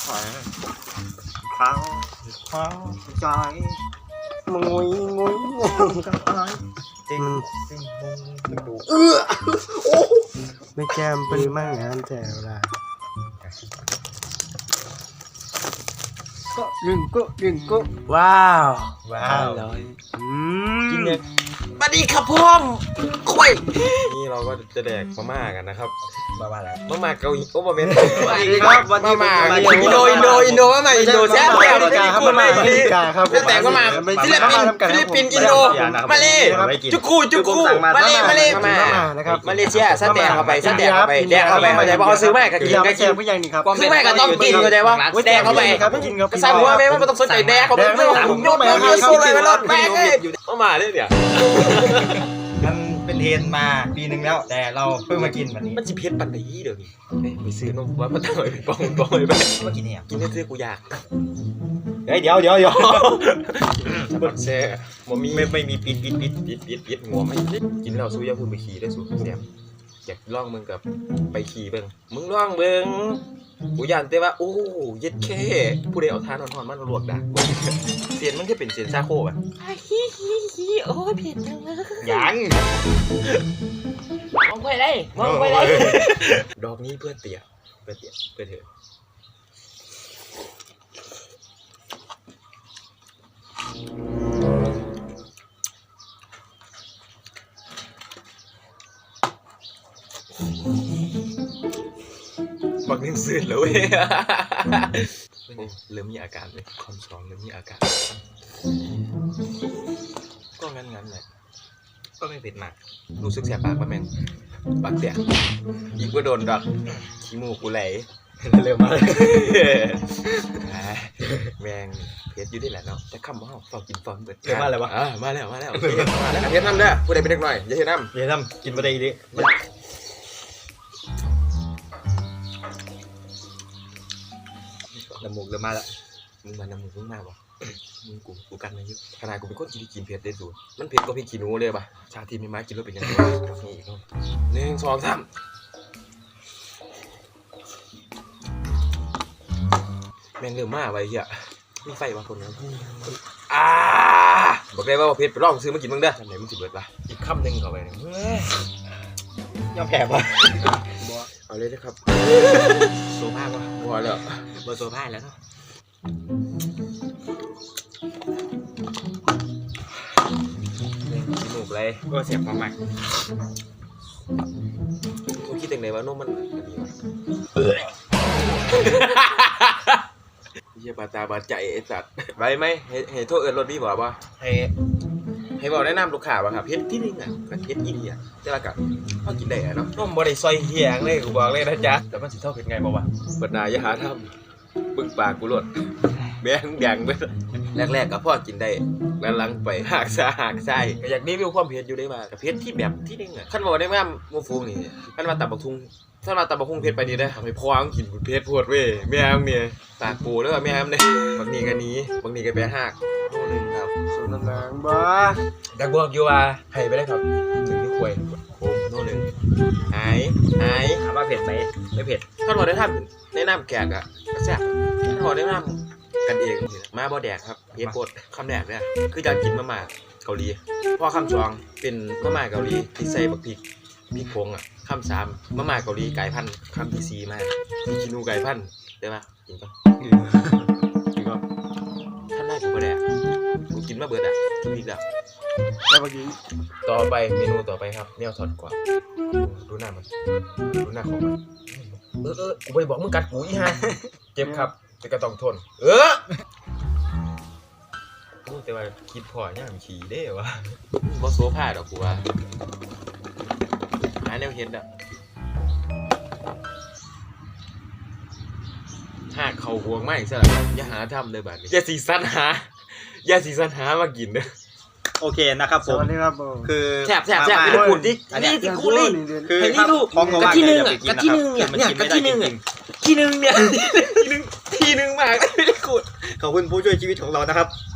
แผลคราวคราใจมงุยงุยกับอายจริงจริงมึงดูเออโอ้ไม่แก้มเป็นมากงานแต่เวลา ก็ยิงก็ยิงก็ว้าวว้าวอร่อยอืมกินเนี่ยสวัสดีครับพ่อมคุยนี่เราก็จะแดกมาม่ากันนะครับมาว่าแล้วมาม่าเกาหลีโอ้โหเป็นสวัสดีครับวันนี้มาอินโดอินโดอินโดมาม่าอินโดแซ่บแซ่บครับมาม่าอินกาครับแต่ก็มาฟิลิปปินส์ฟิลิปปินส์อินโดมาเลจุกูจุกูมาเลมาเลมามานะครับมาเลเซียซะแดกเข้าไปซะแดกเข้าไปแดกเข้าไปเข้าใจป่ะเขาซื้อแม่ก็กินก็กินผู้ใหญ่นี่ครับซื้อแม่ก็ต้องกินเข้าใจป่ะแดกเข้าไปครับกินครับก็สร้างหัวแม่ไม่ต้องสนใจแดกเข้าไปไม่ต้องยกมือสู้เลยไปรถแม่เอ้ยมาม่าเนี่ยมันเป็นเทรนมาปีหนึ่งแล้ว แต่เราเพิ่งมากินวันนี้มันจะเผ็ดปันไหนเดี๋ยวนี้ไปซื้อนมว่ามันต้องไปปองปองไปมากินเนี่ยกินได้ซื้อกูอยากเฮ้ยเดี๋ยวเดี๋ยวเดี๋ยวบักแซ่มมีไม่ไม่มีปิดปิดปิดปิดปิดปิดหัวไม่กินแล้วสู้ยาเพิ่งไปขี่ได้สู้แซ่บ อยากลองมึงกับไปขี่เบิ่งมึงลองเบิ่งกูยันแต่ว่าโอ้เย็ดแค่ผู้ใดเอาทานอ่อนๆมันลวกดักเสียนมันแค่เป็นเสียนซาโคป่ะฮิฮิฮิโอ้ยเผ็ดจังเลยยังมองไปเลยมองไปเลยดอกนี้เพื่อเตี่ยเพื่อเตี่ยเพื่อเธอ บักนิ่มสื่นเลยเว้ยเริ่มมีอาการเลยคอนสองเริ่มมีอาการ ก็งั้นงั้นๆแหละก็ไม่เป็นหนักรู้สึกแสบปากปะแม่งปากเสียยิงก็โดนดอกขี้มูกกูไหลเร็วมากอ่าแมงเพชรอยู่ที่แหละเนาะแต่คำว่าฝากกินฟอนเบิดเรียกว่าอะไรวะอ่ามาแล้วมาแล้วโอเคมาแล้วเพชรน้ำเด้อผู้ใดเป็นเด็กหน่อยอย่าเห็นน้ำเดี๋ยวทำกินมาได้ดิ น้ำมูกเริ่มมาแล้วมึงมาน้ำมึงมึงมาบ่มึงกูกูกันมาเยอะขนาดกูเป็นคนกินกินเผ็ดได้สูมันเผ็ดก็พี่กินหนูเลยป่ะชาทีมีมากินแล้วเป็นยังไงนี่อีกรอบหนึ่งสองสามแม่งเริ่มมาไว้เหี้ยมีไฟบางคนนะอ่าบอกได้ว่าเผ็ดไปลองซื้อมากินมึงเด้อทำไหนมึงสิเบิดป่ะอีกคำหนึ่งเข้าไปเนี่ยเฮ้ยยอมแพ้ปะ เอาเลยนะครับโซฟาป่ะพอแล้วเบอร์โซฟาแล้วเนาะเล่นขี้มูกเลยก็เสียบความหมักกูคิดยังไงว่านมมันอันนี้วะเฮียบาดตาบาดใจไอ้สัตว์ไปไหมให้ให้โทษเอิญรถพี่บอกว่าให้ ให้บอกแนะนำลูกค้าว่าครับเพชรที่นึงอะกับเพชรอีเดียแต่ว่ากับพอกินได้อะเนาะนมบริซอยเฮียงเลยกูบอกเลยนะจ๊ะแต่มันสิเท่าเป็นไงบอกว่าเปิดหนายอย่าหาทำบึกปากกูหลดแบงแดงไปแรกๆกับพ่อกินได้แล้วหลังไปหักซาหักไส้ก็อยากรีวิวความเผ็ดอยู่ได้มากับเพชรที่แบบที่นึงอะขั้นบอกได้ว่าโมฟูนี่ขั้นมาตับบักทุงถ้ามาตับบักทุงเพชรไปนี่ได้ทำให้พ่อมึงกินเพชรโพดเว้ยแม่มึงเนี่ยปากปูแล้วว่าแม่มึงเนี่ยบางทีก็หนี้บางทีก็ไปหักโน่นนึงครับ สูน้ำแรงบ้าดักบอกอยู่ว่าให้ไปได้ครับถึงที่ควยผมโน่นหนึ่งหายหายถามว่าเผ็ดไหมไม่เผ็ดท่านบอได้ทำแนะนำแขกอะก็แซ่บท่านบอกได้นำกันเองมาบ่แดกครับเพียโคตรคำแรกเนี่ยคืออยากกินมาม่าเกาหลีพอคำสองเป็นมาม่าเกาหลีที่ใส่บักพริกพริกพงอะคำสามมาม่าเกาหลีไก่พันธุ์คำที่สี่มามีกินูไก่พันธุ์ได้ปะกินปะกินปะท่านได้กูบ่แดก กูกินมาเบิดอะทุกทีแล้วแล้วเมื่อกี้ต่อไปเมนูต่อไปครับเนี่ยถอดกว่าดูหน้ามันดูหน้าของมันเออเออกูไปบอกมึงกัดกูอีฮะเจ็บครับจะก็ต้องทน เออโอ้แต่ว่าคิดพอย่างขี่ได้วะบ่โซฟาดอกกูว่าหาแนวเห็นอะหากเขาห่วงไม่ซะละอย่าหาทำเลยแบบนี้อย่าสีสันหาอ ย่าสีสันหามากินเด้อโอเคนะครับสผมวัสดีครับผม คือแสบแสบแสบเป็นลูกคุณที่อันเนี้ย นี่ที่กูนี่ คือให้นี่ลูกของของกะที่หนึ่งอะอยากกะที่หนึ่งเนี่ยมันเนี่ยกินกะไม่ได้ที่หนึ่งจอะริงที่หนึ่งเนี่ย ที่หนึ่งที่หนึ่งมากไม่ได้กูดๆขอบคุณผู้ช่วยชีวิตของเรานะครับค